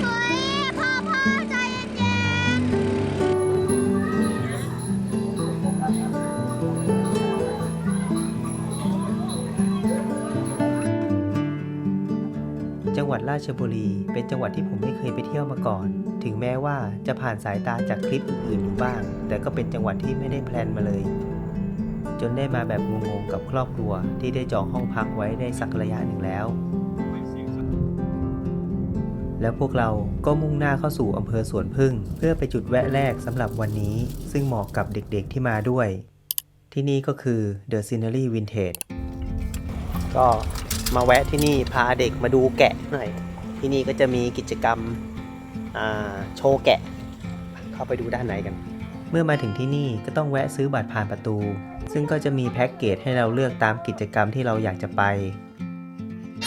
เฮ้ยพ่อพ่อใจเย็นจังหวัดราชบุรี เป็นจังหวัดที่ผมไม่เคยไปเที่ยวมาก่อน ถึงแม้ว่าจะผ่านสายตาจากคลิปอื่นๆอยู่บ้าง แต่ก็เป็นจังหวัดที่ไม่ได้แพลนมาเลย จนได้มาแบบงงๆกับครอบครัวที่ได้จองห้องพักไว้ได้สักระยะหนึ่งแล้ว แล้วพวกเราก็มุ่งหน้าเข้าสู่อำเภอสวนพึ่ง เพื่อไปจุดแวะแรกสำหรับวันนี้ ซึ่งเหมาะกับเด็กๆที่มาด้วย ที่นี่ก็คือ The Scenery Vintage ก็มาแวะที่นี่พาเด็กมาดูแกะหน่อย ที่นี่ก็จะมีกิจกรรม โชว์แกะ เข้าไปดูด้านในกัน เมื่อมาถึงที่นี่ก็ต้องแวะซื้อบัตรผ่านประตู ซึ่งก็จะมีแพ็กเกจให้เราเลือกตามกิจกรรมที่เราอยากจะไป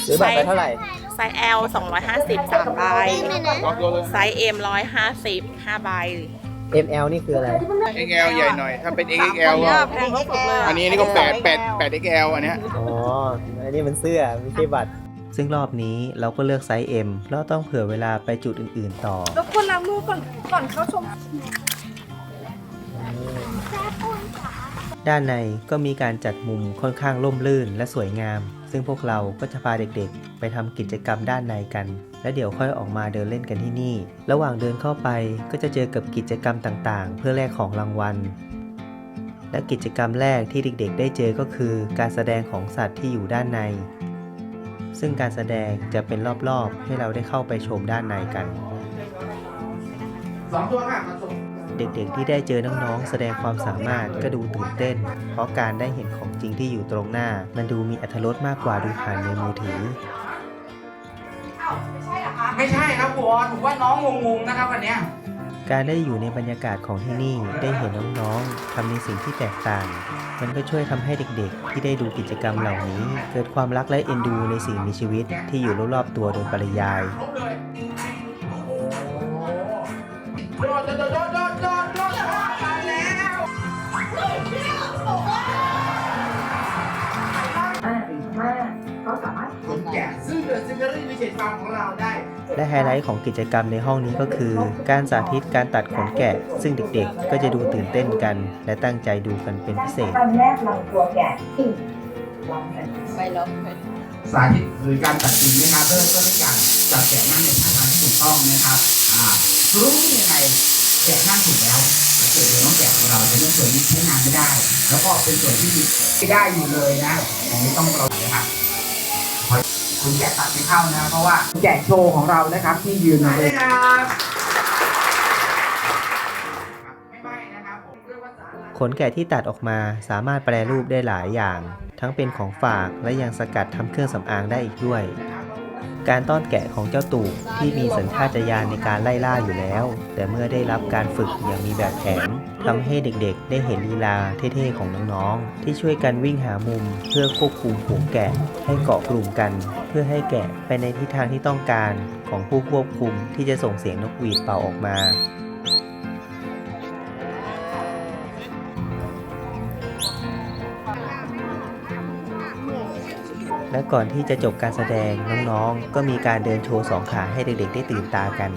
ซื้อบัตรไปเท่าไหร่ ไซส์ L 250 3ใบ ไซส์ M 150 5ใบ ML นี่คืออะไร XL ใหญ่หน่อย ถ้าเป็น XXL ก็แพงที่สุดเลยะอันนี้อันนี่ก็8 8 8 XL อันเนี้ยอ๋อ อันนี้มันเสื้อไม่ใช่บัตร ซึ่งรอบนี้เราก็เลือกไซส์ M เพราะต้องเผื่อเวลาไปจุดอื่นๆต่อ รบกวนล้างมือก่อนก่อนเข้าชมด้านในก็มีการจัดมุมค่อนข้างร่มรื่นและสวยงาม ซึ่งพวกเราก็จะพาเด็กๆ ไปทำกิจกรรมด้านในกัน และเดี๋ยวค่อยออกมาเดินเล่นกันที่นี่ ระหว่างเดินเข้าไปก็จะเจอกับกิจกรรมต่างๆ เพื่อแลกของรางวัล และกิจกรรมแรกที่เด็กๆ ได้เจอก็คือ การแสดงของสัตว์ที่อยู่ด้านใน ซึ่งการแสดงจะเป็นรอบๆ ให้เราได้เข้าไปชมด้านในกันสองตัวค่ะมาส่งเด็กๆที่ได้เจอน้องๆ แสดงความสามารถก็ดูตื่นเต้น เพราะการได้เห็นของจริงที่อยู่ตรงหน้า มันดูมีอรรถรสมากกว่าดูผ่านในมือถือ ไม่ใช่ครับครูออนผมว่าน้องงงๆนะครับวันเนี้ย การได้อยู่ในบรรยากาศของที่นี่ได้เห็นน้องๆทำในสิ่งที่แตกต่าง มันก็ช่วยทำให้เด็กๆ ที่ได้ดูกิจกรรมเหล่านี้ เกิดความรักและเอ็นดูในสิ่งมีชีวิตที่อยู่รอบๆตัวโดยปริยายเลยโอ้โหโดดโดดโดดโดดโดดโดดมาแล้วคนแก่ซึ่งเดอะซิงเกิลวิเศษฟาร์มของเราได้ และไฮไลท์ของกิจกรรมในห้องนี้ก็คือ การสาธิตการตัดขนแกะ ซึ่งเด็กๆ ก็จะดูตื่นเต้นกัน และตั้งใจดูกันเป็นพิเศษ ตอนแรกลำตัวแกะที่ลองกันไปแล้วสาธิตหรือการตัดสินนะครับเริ่มต้นด้วยการจัดแกะนั่งในท่าทางที่ถูกต้องนะครับอ่ารู้ยังไงแกะนั่งถูกแล้วเกิดเดี๋ยวน้องแกะของเราจะเรื่องส่วนนี้ใช้งานไม่ได้ แล้วก็เป็นส่วนที่ไม่ได้อยู่เลยนะอย่างนี้ต้องเรานะครับ คุณแกะตัดไม่เข้านะเพราะว่าแกะโชว์ของเรานะครับที่ยืนอยู่เลยครับไม่ใบนะครับผมเรียกว่าสารขนแกะที่ตัดออกมาสามารถแปรรูปได้หลายอย่าง ทั้งเป็นของฝากและยังสกัดทำเครื่องสำอางได้อีกด้วย การต้อนแกะของเจ้าตู่ที่มีสัญชาตญาณในการไล่ล่าอยู่แล้ว แต่เมื่อได้รับการฝึกอย่างมีแบบแผน ทำให้เด็กๆ ได้เห็นลีลาเท่ๆของน้องๆ ที่ช่วยกันวิ่งหามุม เพื่อควบคุมฝูงแกะให้เกาะกลุ่มกัน เพื่อให้แกะไปในทิศทางที่ต้องการของผู้ควบคุมที่จะส่งเสียงนกหวีดเป่าออกมาและก่อนที่จะจบการแสดงน้องๆ ก็มีการเดินโชว์สองขาให้เด็กๆ ได้ตื่นตากัน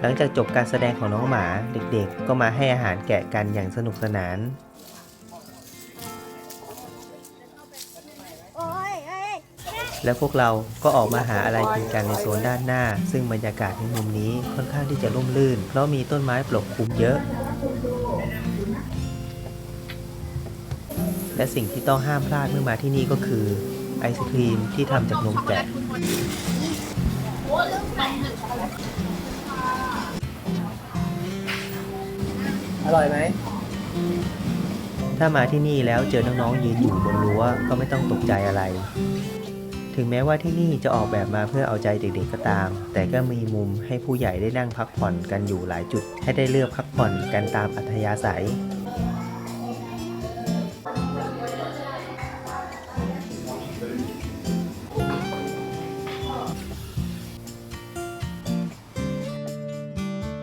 หลังจากจบการแสดงของน้องหมาเด็กๆ ก็มาให้อาหารแกะกันอย่างสนุกสนานโอ้ยเอ้ยและพวกเราก็ออกมาหาอะไรกินกันในโซนด้านหน้า ซึ่งบรรยากาศในมุมนี้ค่อนข้างที่จะร่มรื่น เพราะมีต้นไม้ปกคลุมเยอะ และสิ่งที่ต้องห้ามพลาดเมื่อมาที่นี่ก็คือ ไอศครีมที่ทำจากนมแกะอร่อยไหม ถ้ามาที่นี่แล้วเจอน้องๆยืนอยู่บนรั้วก็ไม่ต้องตกใจอะไร ถึงแม้ว่าที่นี่จะออกแบบมาเพื่อเอาใจเด็กๆก็ตาม แต่ก็มีมุมให้ผู้ใหญ่ได้นั่งพักผ่อนกันอยู่หลายจุด ให้ได้เลือกพักผ่อนกันตามอัธยาศัย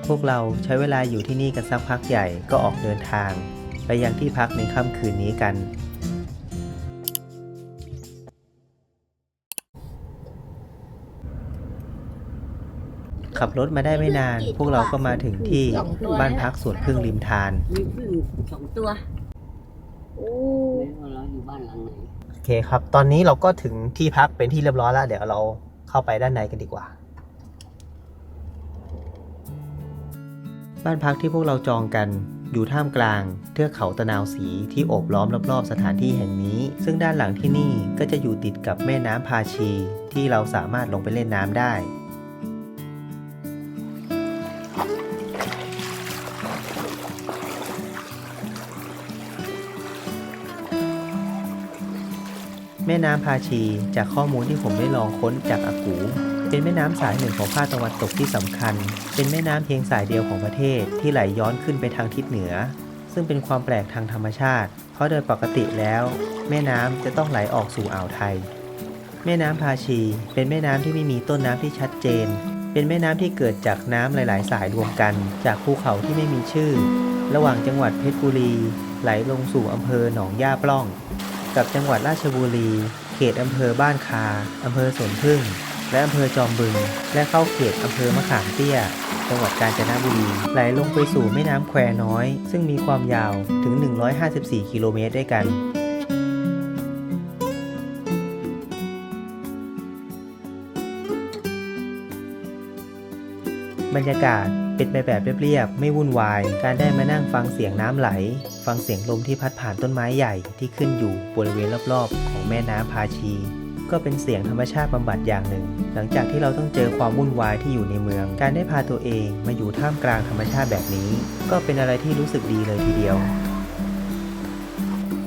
พวกเราใช้เวลาอยู่ที่นี่กันสักพักใหญ่ก็ออกเดินทาง ไปยังที่พักในค่ำคืนนี้กัน ขับรถมาได้ไม่นาน พวกเราก็มาถึงที่บ้านพักสวนพึ่งริมทาน มีพึ่งสองตัว โอ้ไม่ว่าเราอยู่บ้านหลังไหน โอเคครับ ตอนนี้เราก็ถึงที่พักเป็นที่เรียบร้อยแล้ว เดี๋ยวเราเข้าไปด้านในกันดีกว่า บ้านพักที่พวกเราจองกันอยู่ท่ามกลางเทือกเขาตะนาวสีที่โอบล้อมรอบๆสถานที่แห่งนี้ ซึ่งด้านหลังที่นี่ก็จะอยู่ติดกับแม่น้ำพาชี ที่เราสามารถลงไปเล่นน้ำได้แม่น้ำพาชีจากข้อมูลที่ผมได้ลองค้นจากอากู เป็นแม่น้ำสายหนึ่งของภาคตะวันตกที่สำคัญ เป็นแม่น้ำเพียงสายเดียวของประเทศที่ไหลย้อนขึ้นไปทางทิศเหนือ ซึ่งเป็นความแปลกทางธรรมชาติ เพราะโดยปกติแล้ว แม่น้ำจะต้องไหลออกสู่อ่าวไทย แม่น้ำพาชี เป็นแม่น้ำที่ไม่มีต้นน้ำที่ชัดเจน เป็นแม่น้ำที่เกิดจากน้ำหลาย ๆ สายรวมกัน จากภูเขาที่ไม่มีชื่อ ระหว่างจังหวัดเพชรบุรี ไหลลงสู่อำเภอหนองย่าปล้อง กับจังหวัดราชบุรี เขตอำเภอบ้านคาอำเภอสวนพึ่ง และอำเภอจอมบึง และเข้าเขตอำเภอมะขามเตี้ย จังหวัดกาญจนบุรี ไหลลงไปสู่แม่น้ำแควน้อย ซึ่งมีความยาวถึง 154 กิโลเมตรด้วยกันบรรยากาศเป็นไปแบบเรียบๆ ไม่วุ่นวาย การได้มานั่งฟังเสียงน้ำไหล ฟังเสียงลมที่พัดผ่านต้นไม้ใหญ่ที่ขึ้นอยู่บริเวณรอบๆ ของแม่น้ำพาชี ก็เป็นเสียงธรรมชาติบำบัดอย่างหนึ่ง หลังจากที่เราต้องเจอความวุ่นวายที่อยู่ในเมือง การได้พาตัวเองมาอยู่ท่ามกลางธรรมชาติแบบนี้ ก็เป็นอะไรที่รู้สึกดีเลยทีเดียว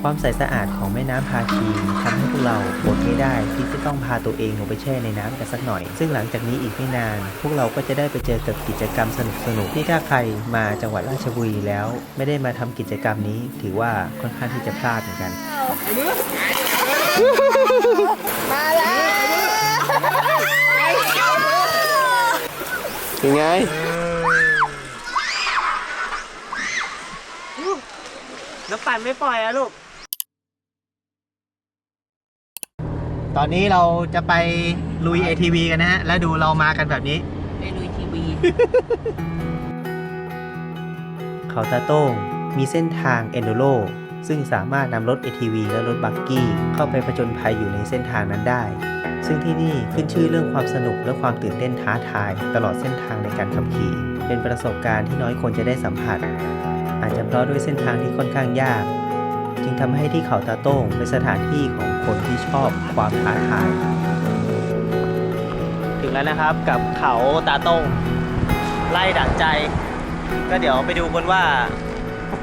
ความใสสะอาดของแม่น้ำพาชีทำให้พวกเราอดไม่ได้ที่จะต้องพาตัวเองลงไปแช่ในน้ำกันสักหน่อย ซึ่งหลังจากนี้อีกไม่นาน พวกเราก็จะได้ไปเจอกับกิจกรรมสนุกๆที่ถ้าใครมาจังหวัดราชบุรีแล้ว ไม่ได้มาทำกิจกรรมนี้ ถือว่าค่อนข้างที่จะพลาดเหมือนกัน มาแล้วเป็นไงน้ำปั่นไม่ปล่อยอะลูก ตอนนี้เราจะไปลุย ATV กันนะฮะ แล้วดูเรามากันแบบนี้ ไปลุยทีวี เขาตาโต้งมีเส้นทาง e n d u r o ซึ่งสามารถนำรถ ATV และรถบักกี้เข้าไปผจญภัยอยู่ในเส้นทางนั้นได้ ซึ่งที่นี่ขึ้นชื่อเรื่องความสนุกและความตื่นเต้นท้าทาย ตลอดเส้นทางในการขับขี่ เป็นประสบการณ์ที่น้อยคนจะได้สัมผัส อาจจะเพราะด้วยเส้นทางที่ค่อนข้างยาก จึงทำให้ที่เขาตาโต้งเป็นสถานที่ของคนที่ชอบความท้าทาย ถึงแล้วนะครับกับเขาตาโต้งไล่ดั่งใจ ก็เดี๋ยวไปดูกันว่า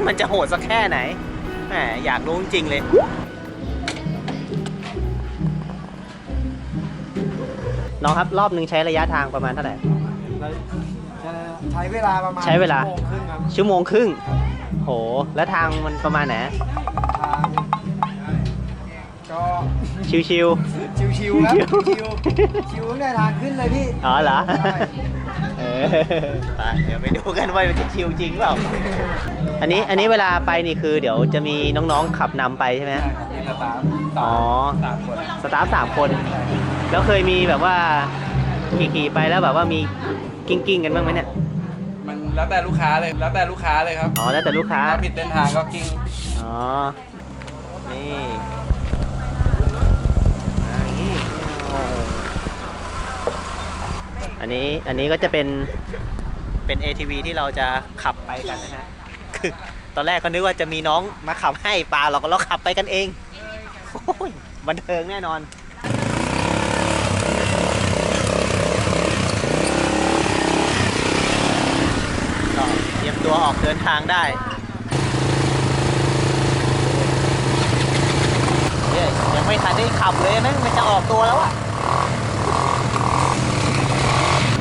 มันจะโหดสักแค่ไหน แหมอยากรู้จริงๆเลย น้องครับรอบหนึ่งใช้ระยะทางประมาณเท่าไหร่ใช้เวลาประมาณใช้เวลา ชั่วโมงครึ่งครับชั่วโมงครึ่ง โห แล้วทางมันประมาณไหน ทางก็ชิวชิวๆครับชิวๆชิวตั้งแต่ทางขึ้นเลยพี่ ๆ อ๋อเหรอ ใช่เออ ไปเดี๋ยวไปดูกันว่ามันจะชิวจริงเปล่า อันนี้อันนี้เวลาไปนี่คือ เดี๋ยวจะมีน้องๆขับนำไปใช่ไหมใช่ครับมีสตาฟอ๋อ สามคนสตาฟสามคน แล้วเคยมีแบบว่าขี่ๆไปแล้วแบบว่ามีกิ้งกิ้งๆกันบ้างไหมเนี่ย มันแล้วแต่ลูกค้าเลยแล้วแต่ลูกค้าเลยครับอ๋อ แล้วแต่ลูกค้า ถ้าผิดเส้นทางก็กิ้ง อ๋อ นี่อ่าอย่างนี้ อันนี้อันนี้ก็จะเป็นเป็น ATV ที่เราจะขับไปกันนะฮะคือตอนแรกก็นึกว่าจะมีน้องมาขับให้ปลาเราก็เราขับไปกันเองโอ้ยบันเทิงแน่นอนก็เตรียมตัวออกเดินทางได้ยังไม่ทันได้ขับเลยแม่งมันจะออกตัวแล้วอะ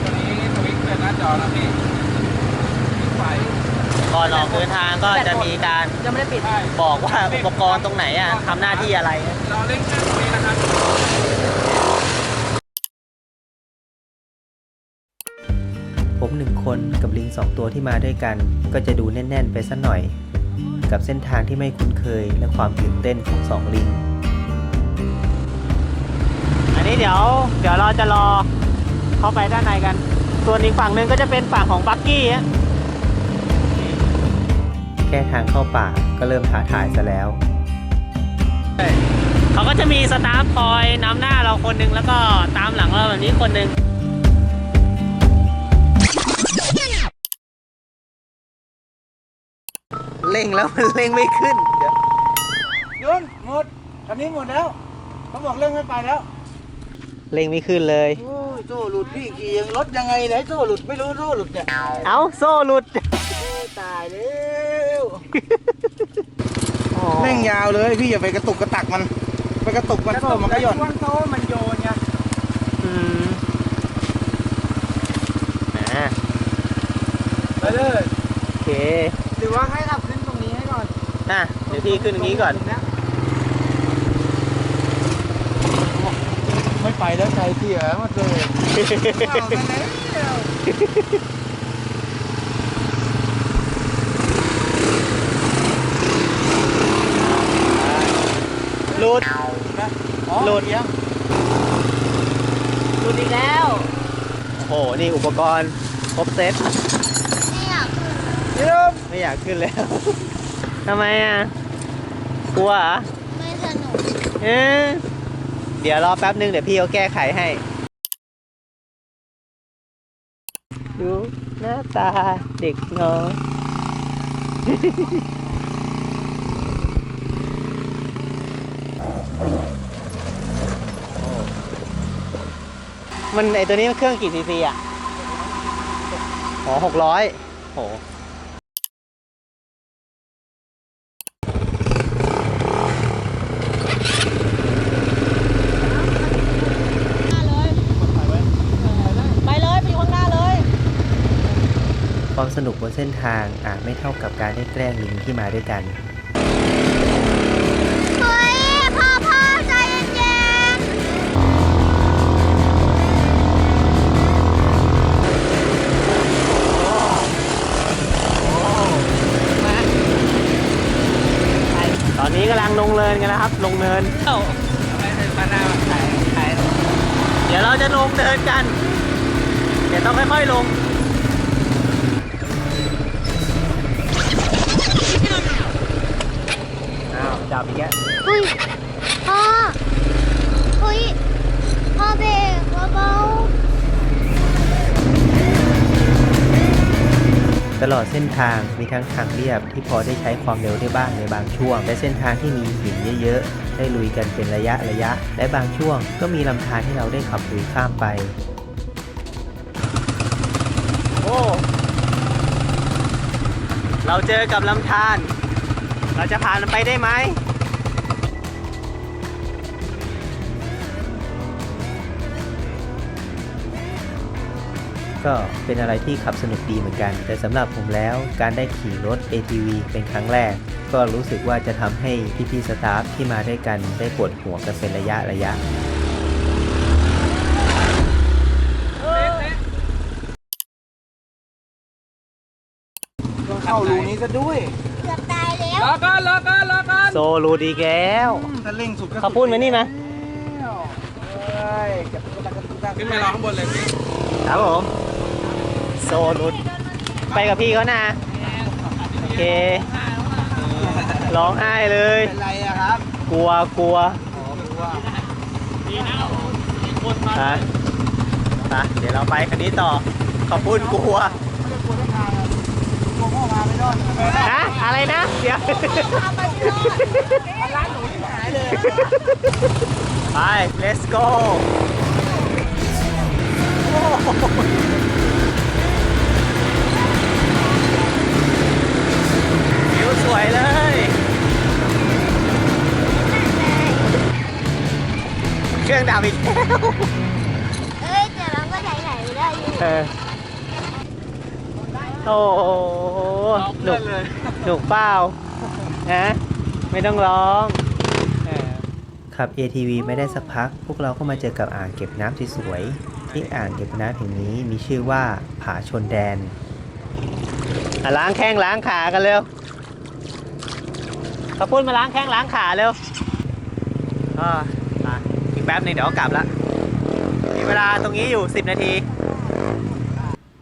ตัวนี้สวิต ช์เปิดหน้าจอนะพี่ไฟก่อนออกเดินทางก็จะมีการยังไม่ได้ปิดใช่บอกว่าอุปกรณ์ตรงไหนอะทำหน้าที่อะไร เราเล่นแค่ตรงนี้นะครับผมหนึ่งคนกับลิงสองตัวที่มาด้วยกัน ก็จะดูแน่น ๆ ไปสักหน่อย กับเส้นทางที่ไม่คุ้นเคยและความตื่นเต้นของสองลิง อันนี้เดี๋ยว เดี๋ยวเราจะรอเข้าไปด้านในกัน ส่วนอีกฝั่งหนึ่งก็จะเป็นฝั่งของบักกี้อะแค่ทางเข้าป่าก็เริ่มท้าทายซะแล้ว เขาก็จะมีสตาฟคอยนำหน้าเราคนหนึงแล้วก็ตามหลังเราแบบนี้คนหนึงเร่งแล้วมันเร่งไม่ขึ้น เดี๋ยวยุนหมดคันนี้หมดแล้ว เขาบอกเรื่องไม่ไปแล้ว เร่งไม่ขึ้นเลย โอ้ยโซ่หลุดพี่ขี่ยังรถยังไงไหนโซ่หลุดไม่รู้โซ่หลุดเนี่ยเอาโซ่หลุดตายแล้วเร่งยาวเลยพี่อย่าไปกระตุกกระตักมัน ไปกระตุกมันโซ่มันก็หย่อนโซ่มันโยนไงอืมอ่าไปเลยโอเคหรือว่าให้ขับขึ้นตรงนี้ให้ก่อนอะเดี๋ยวพี่ขึ้นตรงนี้ก่อน ไม่ไป แล้วใจเสียหมดเลยเอาไปแล้วหลุดอ๋อหลุดเลี้ยงหลุดอีกแล้ว โอ้โห นี่อุปกรณ์ครบเซ็ตไม่อยากขึ้นเยี่ยมไม่อยากขึ้นแล้ว ทำไมอะ กลัวเหรอ ไม่สนุก เอ๊ะ เดี๋ยวรอแป๊บนึงเดี๋ยวพี่เขาแก้ไขให้ ดูหน้าตาเด็กน้อยมันไอตัวนี้มันเครื่องกี่ซีซีอะ อ๋อหกร้อยโห ไปเลย ไปอยู่ข้างหน้าเลย ความส นุกบนเส้นทางอาจไม่เท่ากับการได้แกล้งลิงที่มาด้วยกัน เฮ้ย พ่อพ่อใจเย็นตอนนี้กำลังลงเนินกันนะครับ ลงเนินเดี๋ยวเราจะลงเนินกัน เดี๋ยวต้องค่อยๆลง อ้าวจับอีกแล้วๆเฮ้ยพ่อเฮ้ยพ่อเบรกเบาตลอดเส้นทางมีทั้งทางเรียบที่พอได้ใช้ความเร็วได้บ้างในบางช่วง และเส้นทางที่มีหินเยอะๆ ได้ลุยกันเป็นระยะระยะ และบางช่วงก็มีลำธารให้เราได้ขับลุยข้ามไป โอ้ เราเจอกับลำธาร เราจะผ่านมันไปได้ไหม ก็เป็นอะไรที่ขับสนุกดีเหมือนกัน แต่สำหรับผมแล้วการได้ขี่รถ ATV เป็นครั้งแรก ก็รู้สึกว่าจะทำให้พี่ๆสตาฟที่มาด้วยกันได้ปวดหัวกันเป็นระยะระยะเข้ารูนี้ซะด้วยๆเกือบตายแล้วรอก่อนรอก่อนรอก่อนโซลูดีแก้วถ้าเร่งสุดก็เขาพูดมานี่นะเอ้ยจับกระตักกระตักขึ้นไปรอข้างบนเลยพี่ครับผม โซลูดไปกับพี่เขานะ โอเค ร้องไห้เลย เป็นไรอะครับกลัวกลัวอ๋อรู้ว่าฮะไปเดี๋ยวเราไปคันนี้ต่อ ขอบคุณกลัว ไม่ได้กลัวได้ทางอะกลัวพ่อมาไม่รอดไม่รอดฮะ อะไรนะ เดี๋ยว ร้านหนูที่หายเลย ไป let's go วิว สวยเลย เครื่องดับอีกแล้วเอ้ยแต่เราก็ไหนไหนไม่ได้อยู่เออโอ้โหหนุกหนุกเปล่าฮะไม่ต้องร้องขับ ATV ไม่ได้สักพัก พวกเราก็มาเจอกับอ่างเก็บน้ำสวยๆที่อ่างเก็บน้ำแห่งนี้มีชื่อว่าผาชนแดนอะล้างแข้งล้างขากันเร็ว ขปุ้นมาล้างแข้งล้างขาเร็วอ่าอะอีกแป๊บหนึงเดี๋ยวก็กลับละมีเวลาตรงนี้อยู่ 10 นาที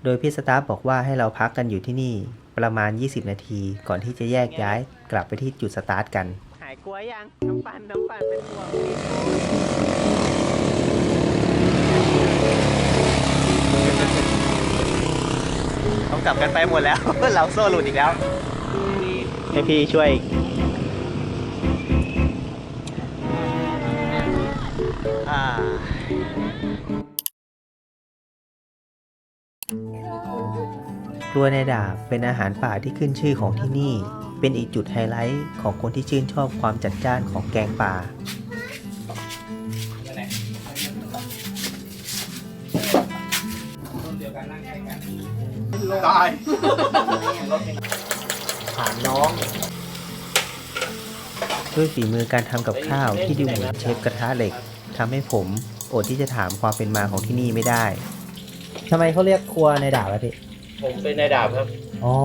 โดยพี่สตาฟบอกว่าให้เราพักกันอยู่ที่นี่ประมาณ 20 นาที ก่อนที่จะแยกย้ายกลับไปที่จุดสตาร์ทกัน หายกลัวยัง น้ำปั่นน้ำปั่นเป็นห่วงต้องกลับกันไปหมดแล้ว เราโซ่หลุดอีกแล้ว ให้พี่ช่วย กล้วยในดาบเป็นอาหารป่าที่ขึ้นชื่อของที่นี่ เป็นอีกจุดไฮไลท์ของคนที่ชื่นชอบความจัดจ้านของแกงป่า ตาย ถามน้อง ด้วยฝีมือการทำกับข้าวที่ดูเหมือนเชฟกระทะเหล็กทำให้ผมอดที่จะถามความเป็นมาของที่นี่ไม่ได้ ทำไมเขาเรียกครัวในดาบอะพี่ ผมเป็นนายดาบครับ อ๋อ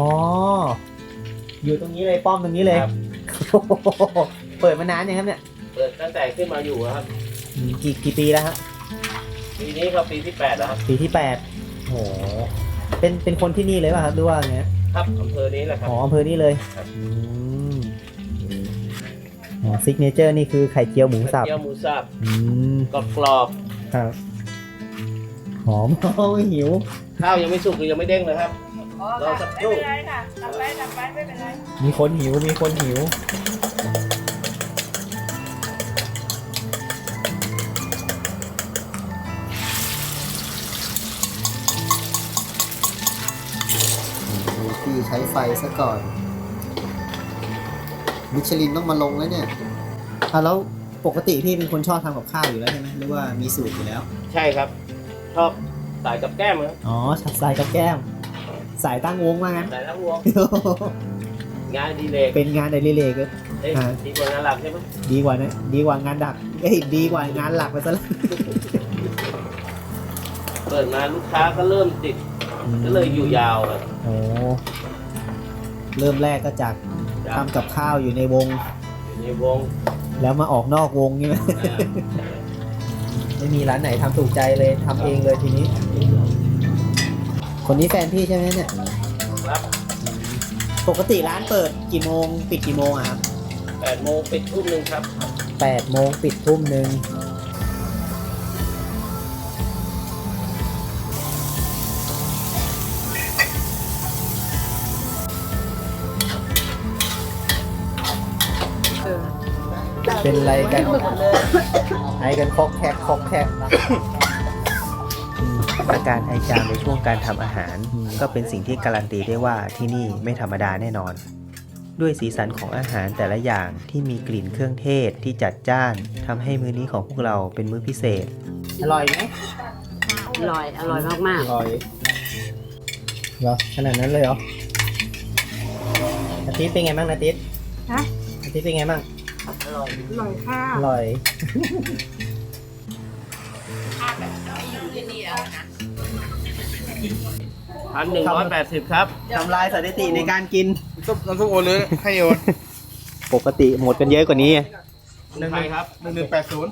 อยู่ตรงนี้เลยป้อมตรงนี้เลยครับเปิดมานานยังครับเนี่ยเปิดตั้งแต่ขึ้นมาอยู่ครับ อืมกี่กี่ปีแล้วฮะปีนี้ครับปีที่แปดแล้วครับ ปีที่แปดโหเป็นเป็นคนที่นี่เลยป่ะครับหรือว่าไงครับอำเภอนี้แหละครับ อ๋ออำเภอนี่เลยครับ อืมอ๋อซิกเนเจอร์นี่คือไข่เจียวหมูสับเจียวหมูสับอืมกรอบกรอบครับ หอมโอ้ยหิวๆข้าวยังไม่สุกหรือยังไม่เด้งเลยครับรอสักครู่มีคนหิว มีคนหิว ดูพี่ใช้ไฟซะก่อน มิชลินต้องมาลงแล้วเนี่ยอะแล้วปกติพี่เป็นคนชอบทำกับข้าวอยู่แล้วใช่ไหมหรือว่ามีสูตรอยู่แล้ว ใช่ครับ ชอบสายกับแก้มครับอ๋อสายกับแก้ม สายตั้งวงว่างั้นสายทั้งวง งานอดีเลกเป็นงานในรีเลย์ก็เอ้ยอ่าดีกว่างานหลักใช่ไหมดีกว่านะดีกว่างานดักเอ้ยดีกว่างานหลักไปซะแล้วเปิดมาลูกค้าก็เริ่มติดก็เลยอยู่ยาวครับโอ้เริ่มแรกก็จากทำกับข้าวอยู่ในวงอยู่ในวง แล้วมาออกนอกวงใช่ไหมอ่า ไม่มีร้านไหนทำถูกใจเลยทำเองเลยทีนี้ คนนี้แฟนพี่ใช่ไหมเนี่ย ครับปกติร้านเปิดกี่โมง ปิดกี่โมงอะครับแปดโมงปิดทุ่มหนึ่งครับ แปดโมงปิดทุ่มหนึ่ง เป็นไรกันไอกันคอกแคกคอกแคกอาการไอจามในช่วงการทำอาหาร ก็เป็นสิ่งที่การันตีได้ว่าที่นี่ไม่ธรรมดาแน่นอน ด้วยสีสันของอาหารแต่ละอย่างที่มีกลิ่นเครื่องเทศที่จัดจ้านทำให้มื้อนี้ของพวกเราเป็นมื้อพิเศษ อร่อยไหมอร่อย อร่อยมากอร่อยเหรอขนาดนั้นเลยเหรออาทิตย์เป็นไงบ้างนาทิตย์ฮะอาทิตย์เป็นไงบ้างๆ อร่อยอร่อยค่ะอร่อยพันหนึ่งร้อยแปดสิบครับ ทำลายสถิติในการกินซุปน้ำซุปโอนเลยให้โอนปกติหมดกันเยอะกว่านี้หนึ่งไทยครับหนึ่งหนึ่งแปดศูนย์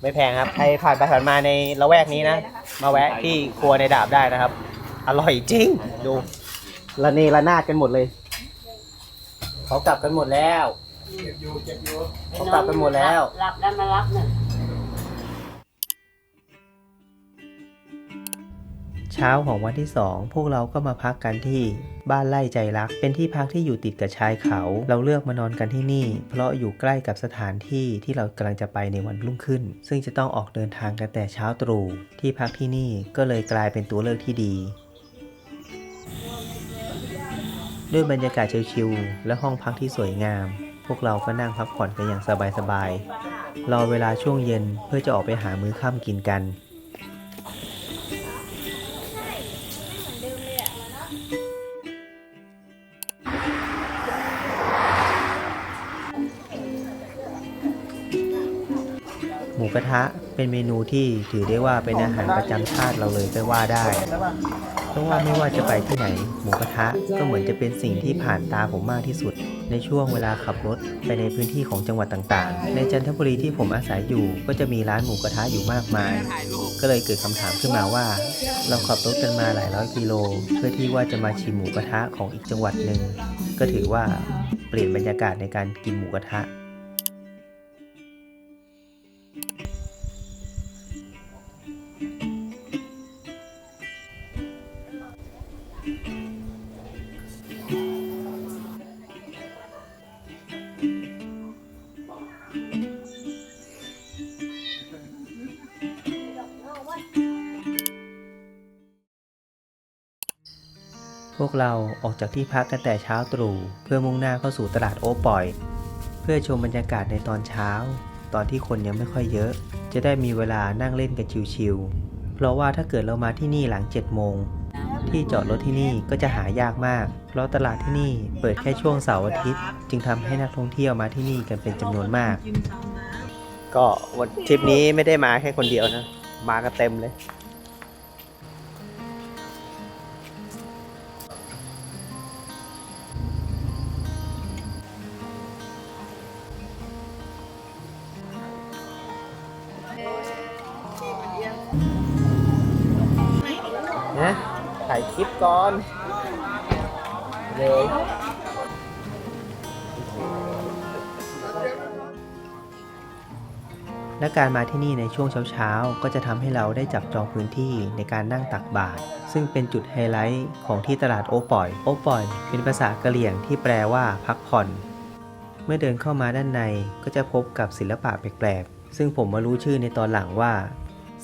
ไม่แพงครับ ใครผ่านไปผ่านมาในละแวกนี้นะ มาแวะที่ครัวในดาบได้นะครับ อร่อยจริง ดู ละเนระนาดกันหมดเลย เขากลับกันหมดแล้ว เขากลับกันหมดแล้วรับแล้วมารับเนี่ยเช้าของวันที่ 2 พวกเราก็มาพักกันที่บ้านไร่ใจรัก เป็นที่พักที่อยู่ติดกับชายเขา เราเลือกมานอนกันที่นี่ เพราะอยู่ใกล้กับสถานที่ที่เรากำลังจะไปในวันรุ่งขึ้น ซึ่งจะต้องออกเดินทางกันแต่เช้าตรู่ที่พักที่นี่ก็เลยกลายเป็นตัวเลือกที่ดี ด้วยบรรยากาศชิลๆและห้องพักที่สวยงามพ วกเราก็นั่งพักผ่อนกันอย่างสบายๆ รอเวลาช่วงเย็นเพื่อจะออกไปหามื้อค่ำกินกัน หมูกระทะเป็นเมนูที่ถือได้ว่าเป็นอาหารประจำชาติเราเลยก็ว่าได้เพราะว่าไม่ว่าจะไปที่ไหน หมูกระทะก็เหมือนจะเป็นสิ่งที่ผ่านตาผมมากที่สุด ในช่วงเวลาขับรถไปในพื้นที่ของจังหวัดต่างๆ ในจันทบุรีที่ผมอาศัยอยู่ก็จะมีร้านหมูกระทะอยู่มากมาย ก็เลยเกิดคำถามขึ้นมาว่า เราขับรถกันมาหลายร้อยกิโล เพื่อที่ว่าจะมาชิมหมูกระทะของอีกจังหวัดหนึ่งก็ถือว่าเปลี่ยนบรรยากาศในการกินหมูกระทะ วกเราออกจากที่พักกันแต่เช้าตรู่เพื่อมุ่งหน้าเข้าสู่ตลาดโอปอย เพื่อชมบรรยากาศในตอนเช้า ตอนที่คนยังไม่ค่อยเยอะ จะได้มีเวลานั่งเล่นกันชิวๆเพราะว่าถ้าเกิดเรามาที่นี่หลัง7โมงที่จอดรถที่นี่ก็จะหายากมาก เพราะตลาดที่นี่เปิดแค่ช่วงเสาร์อาทิตย์ จึงทำให้นักท่องเที่ยวมาที่นี่กันเป็นจำนวนมาก ก็วันทริปนี้ไม่ได้มาแค่คนเดียวนะ มากันเต็มเลย ก่อนเลยและการมาที่นี่ในช่วงเช้าๆ ก็จะทำให้เราได้จับจองพื้นที่ในการนั่งตักบาตรซึ่งเป็นจุดไฮไลท์ของที่ตลาดโอปอย โอปอย เป็นภาษากะเหรี่ยงที่แปลว่าพักผ่อน เมื่อเดินเข้ามาด้านในก็จะพบกับศิลปะแปลกๆ ซึ่งผมมารู้ชื่อในตอนหลังว่า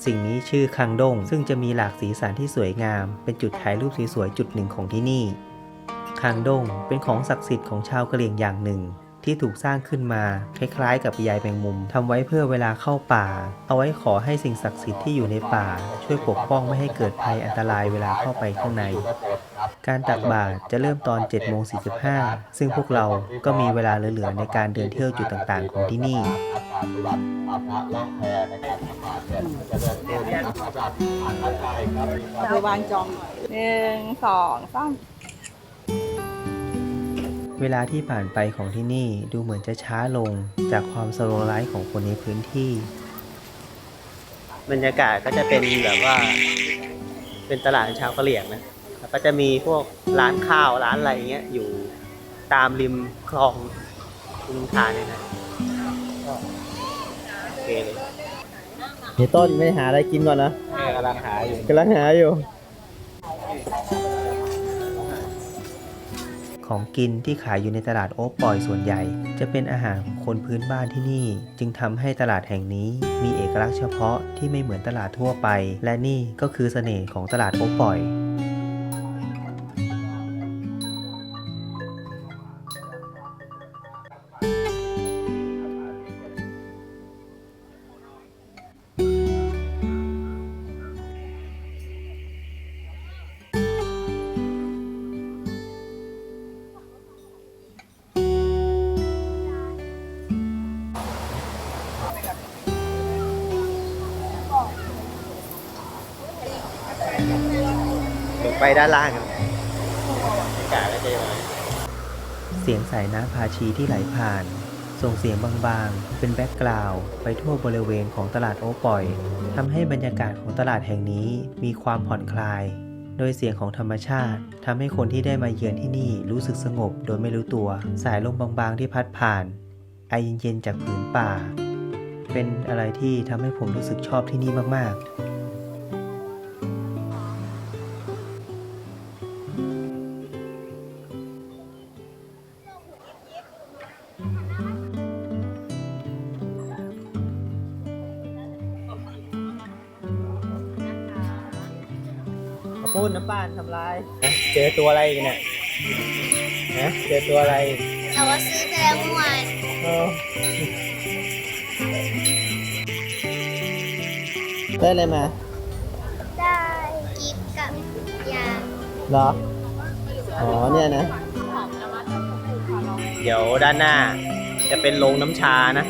สิ่งนี้ชื่อคังดง ซึ่งจะมีหลากสีสันที่สวยงาม เป็นจุดถ่ายรูปสวยๆจุดหนึ่งของที่นี่คังดงเป็นของศักดิ์สิทธิ์ของชาวกะเหรี่ยงอย่างหนึ่ง ที่ถูกสร้างขึ้นมา คล้ายๆ กับยายแมงมุมทำไว้เพื่อเวลาเข้าป่า เอาไว้ขอให้สิ่งศักดิ์สิทธิ์ที่อยู่ในป่า ช่วยปกป้องไม่ให้เกิดภัยอันตรายเวลาเข้าไปข้างใน การตักบาตรจะเริ่มตอน7โมง45ซึ่งพวกเราก็มีเวลาเหลือๆในการเดินเที่ยวจุดต่างๆ ของที่นี่ไปวางจองหนึ่งสองสาม เวลาที่ผ่านไปของที่นี่ดูเหมือนจะช้าลงจากความสโลว์ไลฟ์ของคนในพื้นที่ บรรยากาศก็จะเป็นแบบว่า เป็นตลาดชาวกะเหรี่ยงนะแล้วก็จะมีพวกร้านข้าวร้านอะไรเงี้ยอยู่ตามริมคลองอุมทานเนี่ยนะก็โอเคเลยเฮ้ต้นไม่หาอะไรกินก่อนนะกำลังหาอยู่กำลังหาอยู่ ของกินที่ขายอยู่ในตลาดโอ๊ปปอยส่วนใหญ่ จะเป็นอาหารของคนพื้นบ้านที่นี่ จึงทำให้ตลาดแห่งนี้มีเอกลักษณ์เฉพาะที่ไม่เหมือนตลาดทั่วไป และนี่ก็คือเสน่ห์ของตลาดโอ๊ปปอย ชีที่ไหลผ่าน ส่งเสียงบางๆ เป็นแบ็กกราวด์ไปทั่วบริเวณของตลาดโอปอยทำให้บรรยากาศของตลาดแห่งนี้มีความผ่อนคลาย โดยเสียงของธรรมชาติทำให้คนที่ได้มาเยือนที่นี่รู้สึกสงบโดยไม่รู้ตัว สายลมบางๆ ที่พัดผ่าน ไอเย็นๆจากผืนป่า เป็นอะไรที่ทำให้ผมรู้สึกชอบที่นี่มากๆ เจอตัวอะไรกันเนี่ยฮะเจอตัวอะไรแต่ว่าซื้อไปแล้วเมื่อวานเออได้อะไรมา ได้กิฟต์กับยางเหรอ อ๋อเนี่ยนะ เดี๋ยวด้านหน้าจะเป็นโรงน้ำชานะ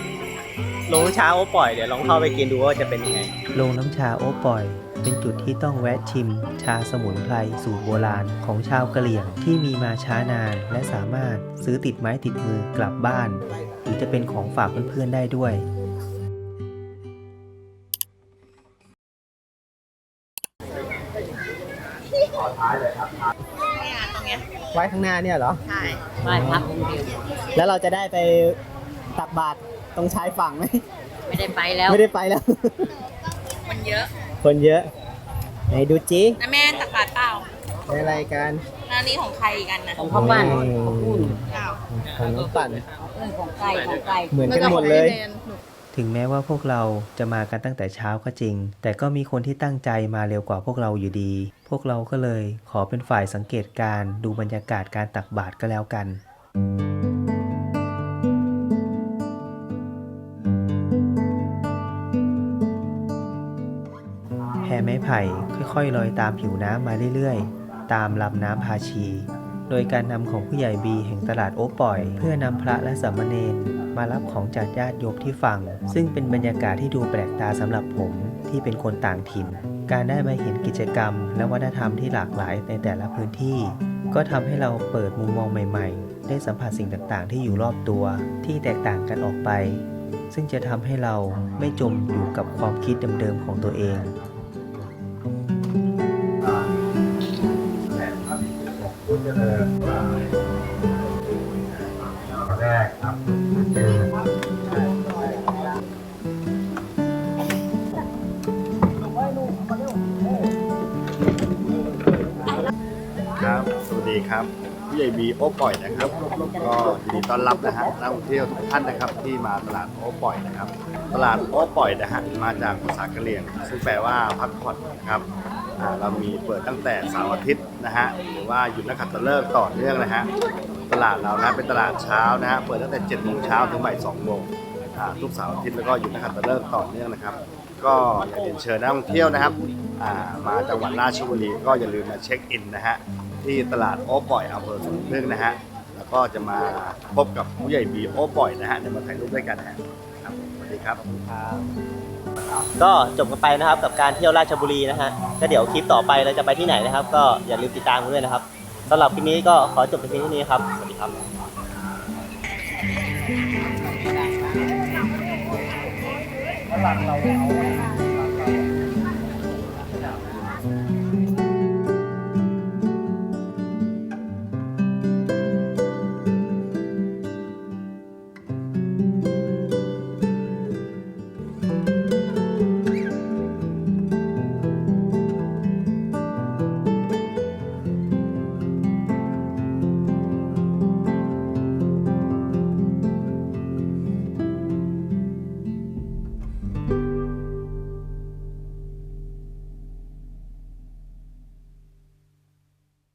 โรงช้าโอปล่อย เดี๋ยวลองเข้าไปกินดูว่าจะเป็นยังไง โรงน้ำชาโอปอย เป็นจุดที่ต้องแวะชิม ชาสมุนไพรสูตรโบราณของชาวกะเหรี่ยงที่มีมาช้านาน และสามารถซื้อติดไม้ติดมือกลับบ้าน หรือจะเป็นของฝากเพื่อนๆได้ด้วยเนี่ยตรงเนี้ยไว้ข้างหน้าเนี่ยเหรอ ใช่ไหว้พระองค์เดียวแล้วเราจะได้ไปตักบาตรตรงชายฝั่งไหม ไม่ได้ไปแล้ว ไม่ได้ไปแล้ว มันเยอะ คนเยอะ ไหนดูจินะแม่ตักบาตรเปล่าในรายการหน้านี้ของใครกันนะของพ่อบ้านอืมของอุ่นอ้าวของน้องปั่น เออของไก่ของไก่เหมือนกันหมดเลย ถึงแม้ว่าพวกเราจะมากันตั้งแต่เช้าก็จริง แต่ก็มีคนที่ตั้งใจมาเร็วกว่าพวกเราอยู่ดี พวกเราก็เลยขอเป็นฝ่ายสังเกตการณ์ดูบรรยากาศการตักบาตรก็แล้วกัน ไม้ไผ่ค่อยๆลอยตามผิวน้ำมาเรื่อยๆ ตามลำน้ำพาชี โดยการนำของผู้ใหญ่บีแห่งตลาดโอปอย เพื่อนำพระและสามเณรมารับของจากญาติโยมที่ฝั่ง ซึ่งเป็นบรรยากาศที่ดูแปลกตาสำหรับผมที่เป็นคนต่างถิ่น การได้มาเห็นกิจกรรม และวัฒนธรรมที่หลากหลายในแต่ละพื้นที่ ก็ทำให้เราเปิดมุมมองใหม่ๆ ได้สัมผัสสิ่งต่างๆ ที่อยู่รอบตัว ที่แตกต่างกันออกไปซึ่งจะทำให้เราไม่จมอยู่กับความคิดเดิมๆของตัวเอง ใหญ่บีโอปล่อยนะครับ ก็ยินดีต้อนรับนะฮะนักท่องเที่ยวทุกท่านนะครับที่มาตลาดโอปล่อยนะครับ ตลาดโอปล่อยนะฮะมาจากภาษากะเหรี่ยง ซึ่งแปลว่าพักผ่อนนะครับอ่าเรามีเปิดตั้งแต่เสาร์อาทิตย์นะฮะหรือว่าหยุดนักขัตฤกษ์ต่อเนื่องนะฮะตลาดเรานะเป็นตลาดเช้านะฮะเปิดตั้งแต่7จ็ดโมงเช้าถึงบ่ายสองโมงอ่าทุกเสาร์อาทิตย์แล้วก็หยุดนักขัตฤกษ์ต่อเนื่องนะครับ ก็อยากเรียนเชิญนักท่องเที่ยวนะครับอ่ามาจังหวัดราชบุรีก็อย่าลืมมาเช็คอินนะฮะ ที่ตลาดโอ้ป่อยอำเภอสวนพึ่งนะฮะแล้วก็จะมาพบกับผู้ใหญ่บีโอ้ป่อยนะฮะเดี๋ยวมาถ่ายรูปด้วยกันนะฮะครับสวัสดีครับก็จบกันไปนะครับกับการเที่ยวราชบุรีนะฮะก็เดี๋ยวคลิปต่อไปเราจะไปที่ไหนนะครับ ก็อย่าลืมติดตามกันด้วยนะครับสำหรับคลิปนี้ก็ขอจบไปเพียงเท่านี้ครับสวัสดีครับหลังเราเอา